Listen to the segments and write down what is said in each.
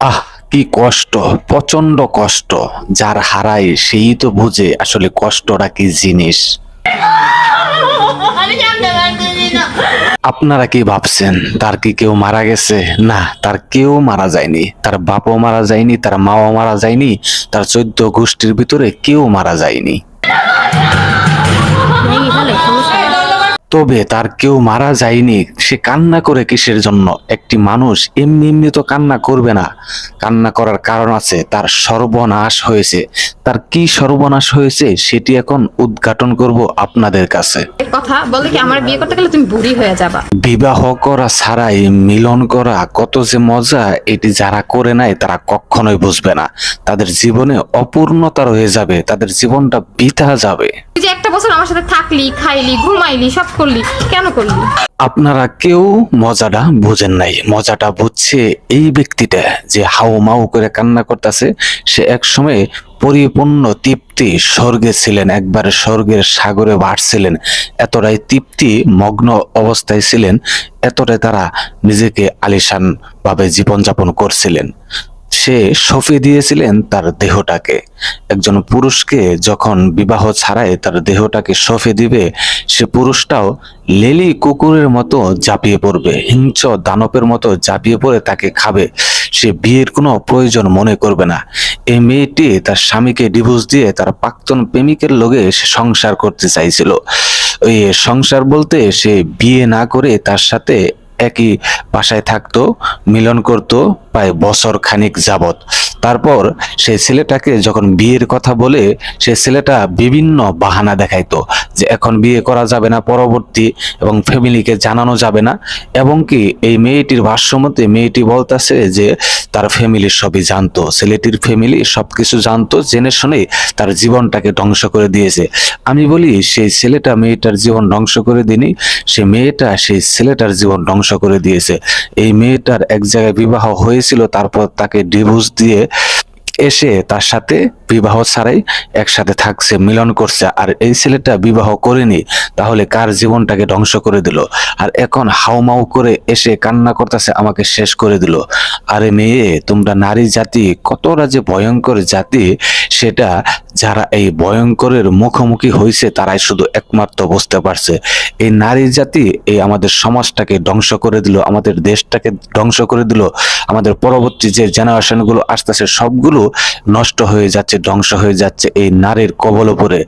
আহ কি কষ্ট প্রচণ্ড কষ্ট। যার হারায় সেই তো বুঝে আসলে কষ্টটা কি জিনিস। আপনারা কি ভাবছেন তার কি কেউ মারা গেছে? না তার কেউ মারা যায়নি। তার বাপও মারা যায়নি তার মাও মারা যায়নি তার চোদ্দ গোষ্ঠীর ভিতরে কেউ মারা যায়নি। তবে তার কেউ মারা যায়নি। সে কান্না করে কিসের জন্য? একটি মানুষ এমনি এমনি তো কান্না করবে না। কান্না করার কারণ আছে তার সর্বনাশ হয়েছে। তার কি সর্বনাশ হয়েছে সেটি এখন উদ্ঘাটন করব আপনাদের কাছে। কথা বলে কি আমার বিয়ে করতে গেলে তুমি বুড়ি হয়ে যাবা। বিবাহ করা ছাড়াই মিলন করা কত যে মজা এটি যারা করে নাই তারা কখনোই বুঝবে না। তাদের জীবনে অপূর্ণতা রয়ে যাবে তাদের জীবনটা বৃথা যাবে। যে একটা বছর আমার সাথে থাকলি খাইলি ঘুমাইলি সব করলি? কেন করলি? আপনারা কেউ মজাটা বুঝেন নাই। মজাটা বুঝছে এই ব্যক্তিটা যে হাউ মাউ করে কান্না করতেছে। সে এক সময় পরিপূর্ণ তৃপ্তি স্বর্গে ছিলেন, একবারে স্বর্গের সাগরে ভাসছিলেন। এতটাই তৃপ্তি মগ্ন অবস্থায় ছিলেন, এতটাই তারা নিজেকে আলিশান ভাবে জীবনযাপন করছিলেন। সে সঁপে দিয়েছিলেন তার দেহটাকে। একজন পুরুষকে যখন বিবাহ ছাড়াই তার দেহটাকে সঁপে দিবে, সে পুরুষটাও লেলি কুকুরের মতো ঝাঁপিয়ে পড়বে, হিংস্র দানবের মতো ঝাঁপিয়ে পড়ে তাকে খাবে। সে বিয়ের কোনো প্রয়োজন মনে করবে না। এই মেয়েটি তার স্বামীকে ডিভোর্স দিয়ে তার প্রাক্তন প্রেমিকের সে সংসার করতে চাইছিল। ওই সংসার বলতে সে বিয়ে না করে তার সাথে একই বাসায় থাকতো মিলন করতো প্রায় বছর খানিক যাবত তারপর সে ছেলেটাকে যখন বিয়ের কথা বলে, সে ছেলেটা বিভিন্ন বাহানা দেখাইতো যে এখন বিয়ে করা যাবে না পরবর্তী এবং ফ্যামিলিকে জানানো যাবে না। এবং কি এই মেয়েটির ভাষ্যমতে মেয়েটি বলতেছে যে তার ফ্যামিলি সবই জানতো, ছেলেটির ফ্যামিলি সব কিছু জানতো, জেনে শুনে তার জীবনটাকে ধ্বংস করে দিয়েছে। আমি বলি, সেই ছেলেটা মেয়েটার জীবন ধ্বংস করে দিনি, সে মেয়েটা সেই ছেলেটার জীবন ধ্বংস করে দিয়েছে। এই মেয়েটার এক জায়গায় বিবাহ হয়েছিল, তারপর তাকে ডিভোর্স দিয়ে এসে তার সাথে বিবাহ ছাড়াই একসাথে থাকছে, মিলন করছে। আর এই ছেলেটা বিবাহ করেনি, তাহলে কার জীবনটাকে ধ্বংস করে দিল? আর এখন হাউমাউ করে এসে কান্না করতেছে, আমাকে শেষ করে দিল। আরে মেয়ে, তোমরা নারী জাতি, কতটা যে ভয়ঙ্কর জাতি, সেটা যারা এই ভয়ঙ্করের মুখোমুখি হয়েছে তারাই শুধু একমাত্র বুঝতে পারছে। এই নারী জাতি, এই আমাদের সমাজটাকে ধ্বংস করে দিল, আমাদের দেশটাকে ধ্বংস করে দিল, আমাদের পরবর্তী যে জেনারেশনগুলো আস্তে আস্তে সবগুলো নষ্ট হয়ে যাচ্ছে, ধ্বংস হয়ে যাচ্ছে এই নারীর কবল উপরে।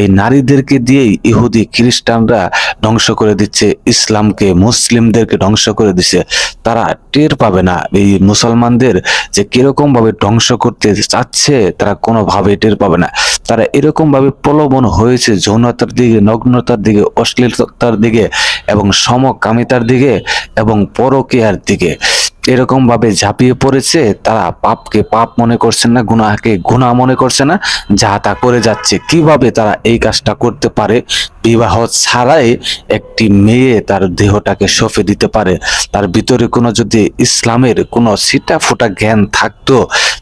এই নারীদেরকে দিয়েই ইহুদি খ্রিস্টানরা ধ্বংস করে দিচ্ছে, ইসলামকে, মুসলিমদেরকে ধ্বংস করে দিচ্ছে। তারা টের পাবে না, এই মুসলমানদের যে কীরকম ভাবে ধ্বংস করতে চাচ্ছে, তারা কোনোভাবে টের পাবে না। তারা এরকম ভাবে প্রলোভন হয়েছে যৌনতার দিকে, নগ্নতার দিকে, অশ্লীলতার দিকে এবং সমকামিতার দিকে এবং পরকীয়ার দিকে। এরকম ভাবে ঝাঁপিয়ে পড়েছে, তারা পাপকে পাপ মনে করছে না, গুনাহকে গুনাহ মনে করছে না, যা তা করে যাচ্ছে। কীভাবে তারা এই কাজটা করতে পারে? বিবাহ ছাড়াই একটি মেয়ে তার দেহটাকে সঁপে দিতে পারে। তার ভিতরে কোনো যদি ইসলামের কোনো সিটা ফোটা জ্ঞান থাকতো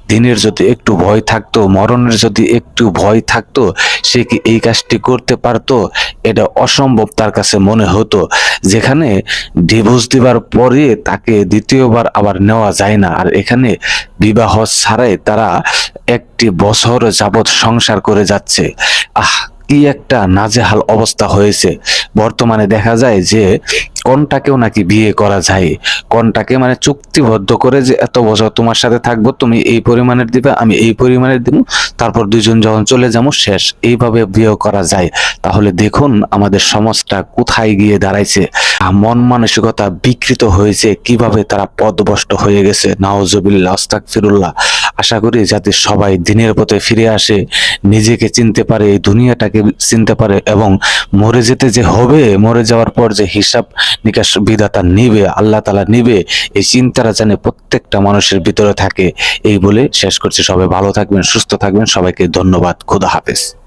দিনের যদি একটু ভয় থাকতো, মরণের যদি একটু ভয় থাকতো, সে কি এই কাজটি করতে পারতো? এটা অসম্ভব তার কাছে মনে হতো। যেখানে ডিভোর্স দেওয়ার পরে তাকে দ্বিতীয়বার আবার নেওয়া যায় না। আর এখানে বিবাহ ছাড়াই তারা একটি বছর যাবৎ সংসার করে যাচ্ছে। আহ, কি একটা নাজেহাল অবস্থা হয়েছে। বর্তমানে দেখা যায় যে কোনটাকেও নাকি বিয়ে করা যায়, কোনটাকে মানে চুক্তিবদ্ধ করে যে এত বছর তোমার সাথে থাকব, তুমি এই পরিমাণের দিবে, আমি এই পরিমাণের দিব, তারপর দুজন যখন চলে যাব, শেষ। এইভাবে বিয়ে করা যায়। তাহলে দেখুন আমাদের সমাজটা কোথায় গিয়ে দাঁড়াইছে মন মানসিকতা বিকৃত হয়েছে, কীভাবে তারা পদভষ্ট হয়ে গেছে। নাওজবিল্লাহ আস্তাগফিরুল্লাহ। আশা করি যাতে সবাই দিনের পথে ফিরে আসে। নিজেকে চিনতে পারে, এই দুনিয়াটাকে চিনতে পারে এবং মরে যেতে যে হবে, মরে যাওয়ার পর যে হিসাব নিকাশ বিধাতা নিবে, আল্লাহ তালা নিবে, এই চিন্তাটা যেন প্রত্যেকটা মানুষের ভিতরে থাকে। এই বলে শেষ করছি। সবাই ভালো থাকবেন, সুস্থ থাকবেন। সবাইকে ধন্যবাদ। খুদা হাফেজ।